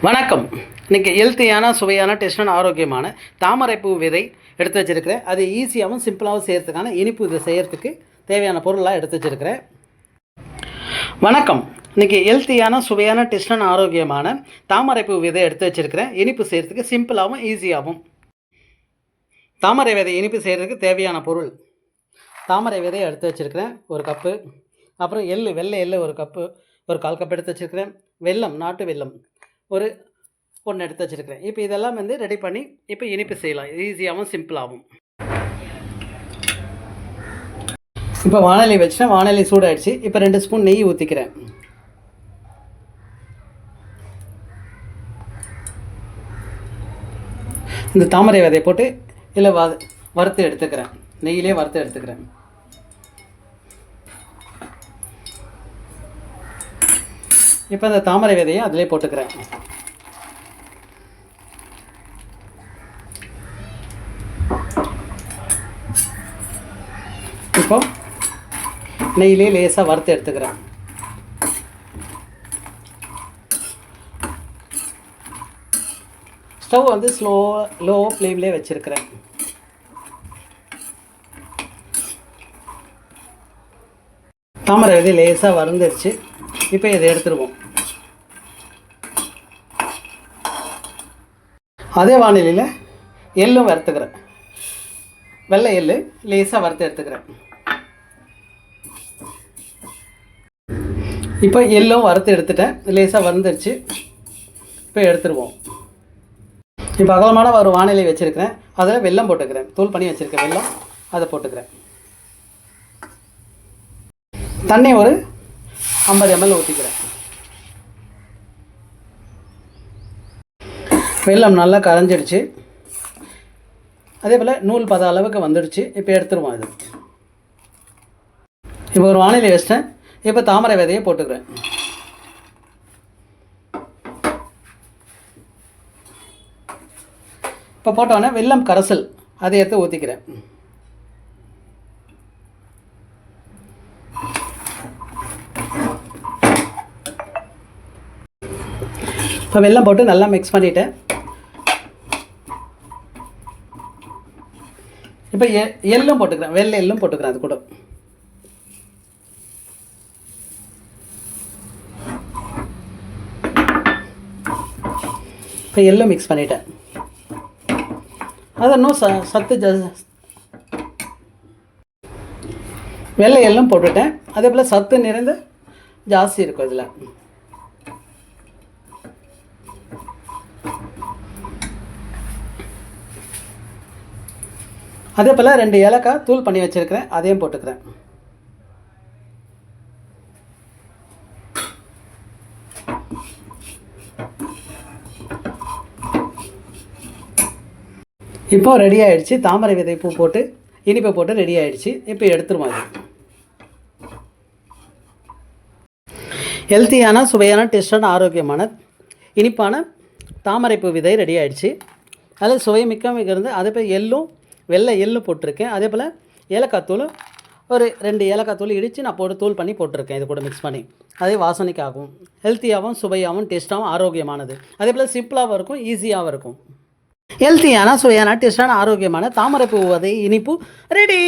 வணக்கம். இன்றைக்கி ஹெல்த்தியான சுவையான டெஸ்டான ஆரோக்கியமான தாமரைப்பூ விதை எடுத்து வச்சுருக்கிறேன். அது ஈஸியாகவும் சிம்பிளாகவும் செய்கிறதுக்கான இனிப்பு இதை செய்கிறதுக்கு தேவையான பொருளாக எடுத்து வச்சுருக்கிறேன். வணக்கம். இன்றைக்கி ஹெல்த்தியான சுவையான டெஸ்டான ஆரோக்கியமான தாமரைப்பூ விதை எடுத்து வச்சுருக்கிறேன். இனிப்பு செய்கிறதுக்கு சிம்பிளாகவும் ஈஸியாகவும் தாமரை விதை இனிப்பு செய்கிறதுக்கு தேவையான பொருள். தாமரை விதையை எடுத்து வச்சுருக்கிறேன். ஒரு கப்பு. அப்புறம் எள்ளு வெள்ளை எள்ளு ஒரு கப்பு. ஒரு கால் கப் எடுத்து வச்சுருக்கிறேன். வெல்லம் நாட்டு வெல்லம். ஒரு ஒன்று எடுத்து வச்சுருக்கிறேன். இப்போ இதெல்லாம் வந்து ரெடி பண்ணி இப்போ இனிப்பு செய்யலாம். ஈஸியாகவும் சிம்பிளாகவும் இப்போ வானொலி வச்சுட்டேன் வானொலி சூடாயிடுச்சு. இப்போ ரெண்டு ஸ்பூன் நெய் ஊற்றிக்கிறேன் இந்த தாமரை விதையை போட்டு இல்லை வ வறுத்து எடுத்துக்கிறேன். நெய்யிலே வறுத்து எடுத்துக்கிறேன். இப்போ இந்த தாமரை விதையை அதிலே போட்டுக்கிறேன். இப்போ நெய்யிலே லேசாக வறுத்து எடுத்துக்கிறேன். ஸ்டவ் வந்து ஸ்லோ லோ ஃப்ளேம்லேயே வச்சுருக்கிறேன். தாமரை விதை லேசாக வறுந்துருச்சு. இப்போ இதை எடுத்துருவோம். அதே வானிலையில் எள்ளும் வறுத்துக்கிறேன். வெள்ளை எள்ளு லேசாக வறுத்து எடுத்துக்கிறேன். இப்போ எள்ளும் வறுத்து எடுத்துட்டேன். லேசாக வறுந்துருச்சு. இப்போ எடுத்துருவோம். இப்போ அகலமான ஒரு வானிலை வச்சுருக்கிறேன். அதில் வெள்ளம் போட்டுக்கிறேன். தூள் பண்ணி வச்சுருக்கேன் வெள்ளம் அதை போட்டுக்கிறேன். தண்ணி ஒரு ஐம்பது எம்எல் ஊற்றிக்கிறேன் வெள்ளம் நல்லா கரைஞ்சிடுச்சு. அதே போல் நூல் பத அளவுக்கு வந்துடுச்சு. இப்போ எடுத்துருவோம் இது. இப்போ ஒரு வானிலை வச்சிட்டேன். இப்போ தாமரை விதையை போட்டுக்கிறேன். இப்போ போட்டோன்னே வெல்லம் கரைசல். அதை எடுத்து ஊற்றிக்கிறேன் இப்போ வெல்லம் போட்டு நல்லா மிக்ஸ் பண்ணிவிட்டேன் இப்போ எ எள்ளும் போட்டுக்கிறேன். வெள்ளை எள்ளும் போட்டுக்கிறேன் அது கூட. இப்போ எள்ளும் மிக்ஸ் பண்ணிட்டேன். அது இன்னும் ச சத்து ஜ வெள்ளை எள்ளும் போட்டுட்டேன். அதே போல் சத்து நிறைந்த ஜாஸ்தி இருக்கும் இதில். அதே போல் ரெண்டு ஏலக்காய் தூள் பண்ணி வச்சுருக்கிறேன் அதையும் போட்டுக்கிறேன். இப்போ ரெடி ஆகிடுச்சு தாமரை விதை பூ போட்டு இனிப்பை போட்டு ரெடி ஆகிடுச்சு இப்போ எடுத்துருவோம் அது. ஹெல்த்தியான சுவையான டேஸ்டான ஆரோக்கியமான இனிப்பான தாமரைப்பூ விதை ரெடி ஆகிடுச்சு அதில் சுவை மிக்க மிக இருந்து அதே போய் எள்ளும் வெள்ளை எள்ளு போட்டிருக்கேன். அதே போல் ஏலக்காய் தூள் ஒரு ரெண்டு ஏலக்காய் தூள் இடித்து நான் போட்டு தூள் பண்ணி போட்டிருக்கேன் இது கூட மிக்ஸ் பண்ணி. அதே வாசனைக்காகவும் ஹெல்த்தியாகவும் சுவையாகவும் டேஸ்ட்டாகவும் ஆரோக்கியமானது. அதே போல் சிம்பிளாகவும் இருக்கும் ஈஸியாகவும் இருக்கும். ஹெல்த்தியான சுவையான டேஸ்டான ஆரோக்கியமான தாமரைப்பூ வதை இனிப்பு ரெடி